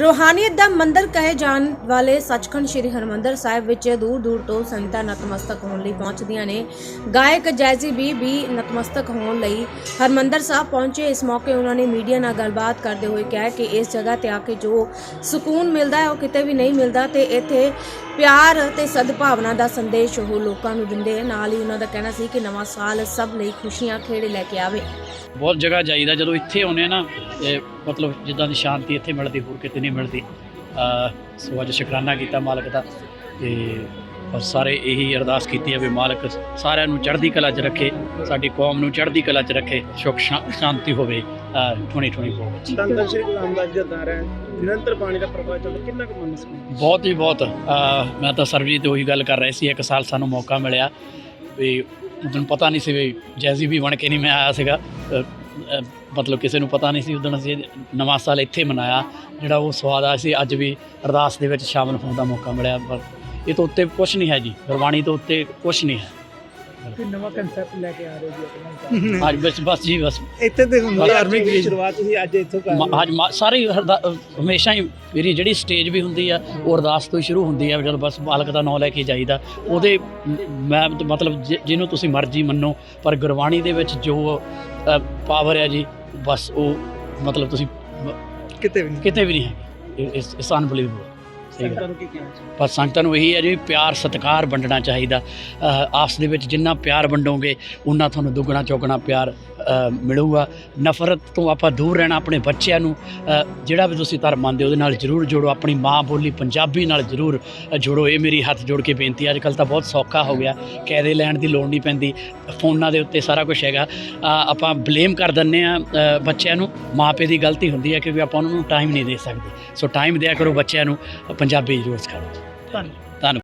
ਰੋਹਾਨੀਅਤ ਦਾ ਮੰਦਰ ਕਹੇ ਜਾਣ ਵਾਲੇ ਸੱਚਖੰਡ ਸ੍ਰੀ ਹਰਮੰਦਰ ਸਾਹਿਬ ਵਿੱਚ ਦੂਰ ਦੂਰ ਤੋਂ ਸੰਗਤਾਂ ਨਤਮਸਤਕ ਹੋਣ ਲਈ ਪਹੁੰਚਦੀਆਂ ਨੇ। ਗਾਇਕ ਜੈਜ਼ੀ ਬੀ ਵੀ ਨਤਮਸਤਕ ਹੋਣ ਲਈ ਹਰਮੰਦਰ ਸਾਹਿਬ ਪਹੁੰਚੇ। ਇਸ ਮੌਕੇ ਉਹਨਾਂ ਨੇ ਮੀਡੀਆ ਨਾਲ ਗੱਲਬਾਤ ਕਰਦੇ ਹੋਏ ਕਿਹਾ ਕਿ ਇਸ ਜਗ੍ਹਾ ਤੇ ਆ ਕੇ ਜੋ ਸਕੂਨ ਮਿਲਦਾ ਹੈ, ਉਹ ਕਿਤੇ ਵੀ ਨਹੀਂ ਮਿਲਦਾ ਤੇ ਇੱਥੇ ਪਿਆਰ ਤੇ ਸਦਭਾਵਨਾ ਦਾ ਸੰਦੇਸ਼ ਉਹ ਲੋਕਾਂ ਨੂੰ ਦਿੰਦੇ ਨਾਲ ਹੀ ਉਹਨਾਂ ਦਾ ਕਹਿਣਾ ਸੀ ਕਿ ਨਵਾਂ ਸਾਲ ਸਭ ਲਈ ਖੁਸ਼ੀਆਂ ਖੇੜੇ ਲੈ ਕੇ ਆਵੇ। ਬਹੁਤ ਜਗ੍ਹਾ ਜਾਈਦਾ ਜਦੋਂ ਇੱਥੇ ਆਉਂਦੇ ਆ ਨਾ ਇਹ ਮਤਲਬ ਜਿੱਦਾਂ ਦੀ ਸ਼ਾਂਤੀ ਇੱਥੇ ਮਿਲਦੀ ਹੋਰ ਕਿਤੇ ਨਹੀਂ ਮਿਲਦੀ। ਸੋ ਅੱਜ ਸ਼ੁਕਰਾਨਾ ਕੀਤਾ ਮਾਲਕ ਦਾ ਤੇ ਔਰ ਸਾਰੇ ਇਹੀ ਅਰਦਾਸ ਕੀਤੀ ਹੈ ਵੀ ਮਾਲਕ ਸਾਰਿਆਂ ਨੂੰ ਚੜ੍ਹਦੀ ਕਲਾ 'ਚ ਰੱਖੇ ਸਾਡੀ ਕੌਮ ਨੂੰ ਚੜ੍ਹਦੀ ਕਲਾ 'ਚ ਰੱਖੇ ਸੁਖ ਸ਼ਾਂਤੀ ਹੋਵੇ ਅ, 2024 ਵਿੱਚ। ਧੰਨ ਧੰਨ ਸ਼੍ਰੀ ਗੁਰੂ ਰਾਮਦਾਸ ਜੀ ਦਾ ਦਰ ਹੈ ਨਿਰੰਤਰ ਪਾਣੀ ਦਾ ਪ੍ਰਵਾਹ ਚੱਲਦਾ ਕਿੰਨਾ ਕੁ ਮਨ ਬਹੁਤ ਹੀ ਬਹੁਤ। ਮੈਂ ਤਾਂ ਸਰਬਜੀਤ ਉਹੀ ਗੱਲ ਕਰ ਰਿਹਾ ਸੀ ਇੱਕ ਸਾਲ ਸਾਨੂੰ ਮੌਕਾ ਮਿਲਿਆ ਵੀ ਉਦੋਂ ਪਤਾ ਨਹੀਂ ਸੀ ਵੀ ਜੈਜ਼ੀ ਵੀ ਬਣ ਕੇ ਨਹੀਂ ਮੈਂ ਆਇਆ ਸੀਗਾ ਮਤਲਬ ਕਿਸੇ ਨੂੰ ਪਤਾ ਨਹੀਂ ਸੀ ਉਦੋਂ ਅਸੀਂ ਨਵਾਂ ਸਾਲ ਇੱਥੇ ਮਨਾਇਆ ਜਿਹੜਾ ਉਹ ਸਵਾਦ ਆ ਸੀ ਅੱਜ ਵੀ ਅਰਦਾਸ ਦੇ ਵਿੱਚ ਸ਼ਾਮਲ ਹੋਣ ਦਾ ਮੌਕਾ ਮਿਲਿਆ ਪਰ ਇਹ ਤੋਂ ਉੱਤੇ ਕੁਝ ਨਹੀਂ ਹੈ ਜੀ ਗੁਰਬਾਣੀ ਤੋਂ ਉੱਤੇ ਕੁਝ ਨਹੀਂ ਹੈ ਕਿ ਨਵਾਂ ਕਨਸੈਪਟ ਲੈ ਕੇ ਆ ਰਹੇ ਜੀ ਆਪਣਾ ਅੱਜ ਬਸ ਬਸ ਜੀ ਬਸ। ਇੱਥੇ ਤੇ ਬਸ। ਧਾਰਮਿਕ ਦੀ ਸ਼ੁਰੂਆਤ ਹੀ ਅੱਜ ਇੱਥੋਂ ਕਰ ਮ- ਅੱਜ ਮ- ਸਾਰੀ ਅਰਦਾ- ਹਮੇਸ਼ਾ ਹੀ ਮੇਰੀ ਜਿਹੜੀ ਸਟੇਜ ਵੀ ਹੁੰਦੀ ਆ ਉਹ ਅਰਦਾਸ ਤੋਂ ਹੀ ਸ਼ੁਰੂ ਹੁੰਦੀ ਆ ਜਦੋਂ ਬਸ ਮਾਲਕ ਦਾ ਨਾਮ ਲੈ ਕੇ ਜਾਈਦਾ। ਉਹਦੇ ਮ- ਮੈਂ ਤਾਂ ਮਤਲਬ ਜਿ- ਜਿਹਨੂੰ ਤੁਸੀਂ ਮਰਜ਼ੀ ਮੰਨੋ ਪਰ ਗੁਰਬਾਣੀ ਦੇ ਵਿੱਚ ਜੋ ਪਾਵਰ ਹੈ ਜੀ ਬਸ ਉਹ ਮਤਲਬ ਤੁਸੀਂ ਕਿਤੇ ਵੀ ਨਹੀਂ। ਕਿਤੇ ਵੀ ਨਹੀਂ ਹੈ ਇਸ ਇਸ ਅਨਬਲੀਵੇਬਲ ਸੰਗਤਾਂ ਨੂੰ ਕੀ ਕਹਿਣਾ ਚਾਹੀਦਾ ਪਰ ਸੰਗਤਾਂ ਨੂੰ ਇਹੀ ਹੈ ਜੀ ਪਿਆਰ ਸਤਿਕਾਰ ਵੰਡਣਾ ਚਾਹੀਦਾ। ਆਪਸ ਦੇ ਵਿੱਚ ਜਿੰਨਾ ਪਿਆਰ ਵੰਡੋਗੇ ਉਨਾ ਤੁਹਾਨੂੰ ਦੁੱਗਣਾ ਚੌਗਣਾ ਪਿਆਰ ਮਿਲੂਗਾ। ਨਫ਼ਰਤ ਤੋਂ ਆਪਾਂ ਦੂਰ ਰਹਿਣਾ ਆਪਣੇ ਬੱਚਿਆਂ ਨੂੰ। ਜਿਹੜਾ ਵੀ ਤੁਸੀਂ ਧਰਮ ਮੰਨਦੇ ਹੋ ਉਹਦੇ ਨਾਲ ਜ਼ਰੂਰ ਜੋੜੋ। ਆਪਣੀ ਮਾਂ ਬੋਲੀ ਪੰਜਾਬੀ ਨਾਲ ਜ਼ਰੂਰ ਜੋੜੋ। ਇਹ ਮੇਰੀ ਹੱਥ ਜੋੜ ਕੇ ਬੇਨਤੀ ਅੱਜ ਕੱਲ੍ਹ ਤਾਂ ਬਹੁਤ ਸੌਖਾ ਹੋ ਗਿਆ। ਕੈਦੇ ਲੈਣ ਦੀ ਲੋੜ ਨਹੀਂ ਪੈਂਦੀ। ਫੋਨਾਂ ਦੇ ਉੱਤੇ ਸਾਰਾ ਕੁਝ ਹੈਗਾ। ਆਪਾਂ ਬਲੇਮ ਕਰ ਦਿੰਦੇ ਆ ਬੱਚਿਆਂ ਨੂੰ। ਮਾਪੇ ਦੀ ਗਲਤੀ ਹੁੰਦੀ ਹੈ ਕਿ ਵੀ ਆਪਾਂ ਉਹਨਾਂ ਨੂੰ ਟਾਈਮ ਨਹੀਂ ਦੇ ਸਕਦੇ। ਸੋ ਟਾਈਮ ਦਿਆ ਕਰੋ ਬੱਚਿਆਂ ਨੂੰ। ਪੰਜਾਬੀ ਜ਼ਰੂਰ ਸਿਖਾਓ ਧੰਨਵਾਦ।